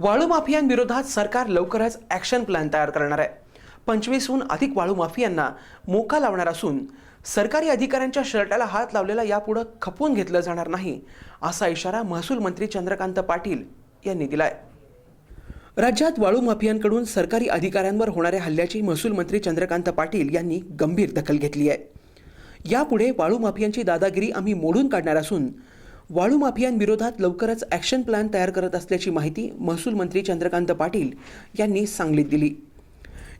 वाळू माफियांविरोधात सरकार लवकरच ॲक्शन प्लॅन तयार करणार आहे. पंचवीसहून अधिक वाळू माफियांना मोका लावणार असून सरकारी अधिकाऱ्यांच्या शर्टाला हात लावलेला यापुढं खपवून घेतलं जाणार नाही असा इशारा महसूल मंत्री चंद्रकांत पाटील यांनी दिलाय. राज्यात वाळू माफियांकडून सरकारी अधिकाऱ्यांवर होणाऱ्या हल्ल्याची महसूल मंत्री चंद्रकांत पाटील यांनी गंभीर दखल घेतली आहे. यापुढे वाळू माफियांची दादागिरी आम्ही मोडून काढणार असून वाळू माफियांविरोधात लवकरच ॲक्शन प्लॅन तयार करत असल्याची माहिती महसूल मंत्री चंद्रकांत पाटील यांनी सांगलीत दिली.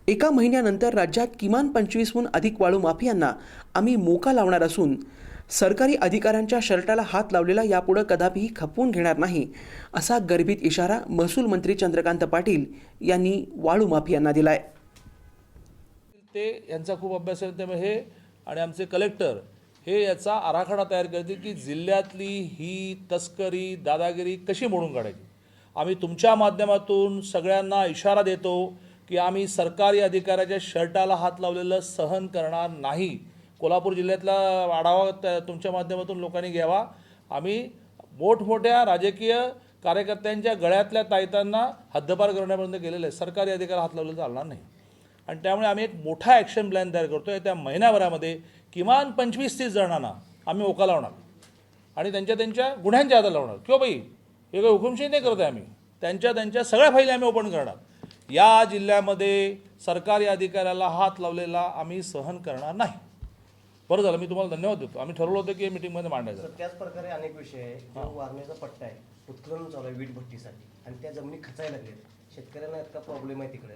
एका महिन्यानंतर राज्यात किमान पंचवीसहून अधिक वाळू माफियांना आम्ही मोका लावणार असून सरकारी अधिकाऱ्यांच्या शर्टाला हात लावलेला यापुढं कदापिही खपवून घेणार नाही असा गर्भित इशारा महसूल मंत्री चंद्रकांत पाटील यांनी वाळू माफियांना दिलाय. ते यांचा खूप अभ्यास आहे त्यामुळे हे आणि आमचे कलेक्टर हे याचा आराखडा तयार करतील की जिल्ह्यातली ही तस्करी दादागिरी कशी मोडून काढायची? आम्ही तुमच्या माध्यमातून सगळ्यांना इशारा देतो की आम्ही सरकारी अधिकाऱ्याच्या शर्टाला हात लावलेलं सहन करणार नाही. कोल्हापूर जिल्ह्यातला आढावा त्या- तुमच्या माध्यमातून लोकांनी घ्यावा. आम्ही मोठमोठ्या राजकीय कार्यकर्त्यांच्या गळ्यातल्या तायतांना हद्दपार करण्यापर्यंत गेलेलं आहे सरकारी अधिकार हात लावलेलं चालणार नाही. आणि त्यामुळे आम्ही एक मोठा ॲक्शन प्लॅन तयार करतो आहे त्या महिन्याभरामध्ये किमान पंचवीस तीस जणांना आम्ही ओका लावणार. आणि त्यांच्या त्यांच्या गुन्ह्यांच्या हातात लावणार. किंवा बाई हे काही हुकुमशाही नाही करत आहे आम्ही. त्यांच्या त्यांच्या सगळ्या फाईली आम्ही ओपन करणार. या जिल्ह्यामध्ये सरकारी अधिकाऱ्याला हात लावलेला आम्ही सहन करणार नाही. बरं झालं मी तुम्हाला धन्यवाद देतो. आम्ही ठरवलं होतं की मीटिंगमध्ये मांडायचं. त्याच प्रकारे अनेक विषय आहे वारण्याचा पट्टा आहे उत्खनन चालू आहे वीट भट्टीसाठी आणि त्या जमिनी खचायला लागल्यात. शेतकऱ्यांना इतका प्रॉब्लेम आहे तिकडे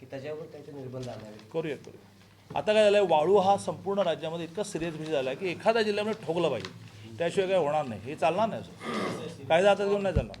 की त्याच्यावर त्यांचे निर्बंध आणावे करूया करूया. आता काय झालं आहे वाळू हा संपूर्ण राज्यामध्ये इतका सिरियस विषय झाला आहे की एखाद्या जिल्ह्यामध्ये ठोकलं पाहिजे. त्याशिवाय काय होणार नाही. हे चालणार नाही असं. कायदा आता घेऊन नाही चालणार.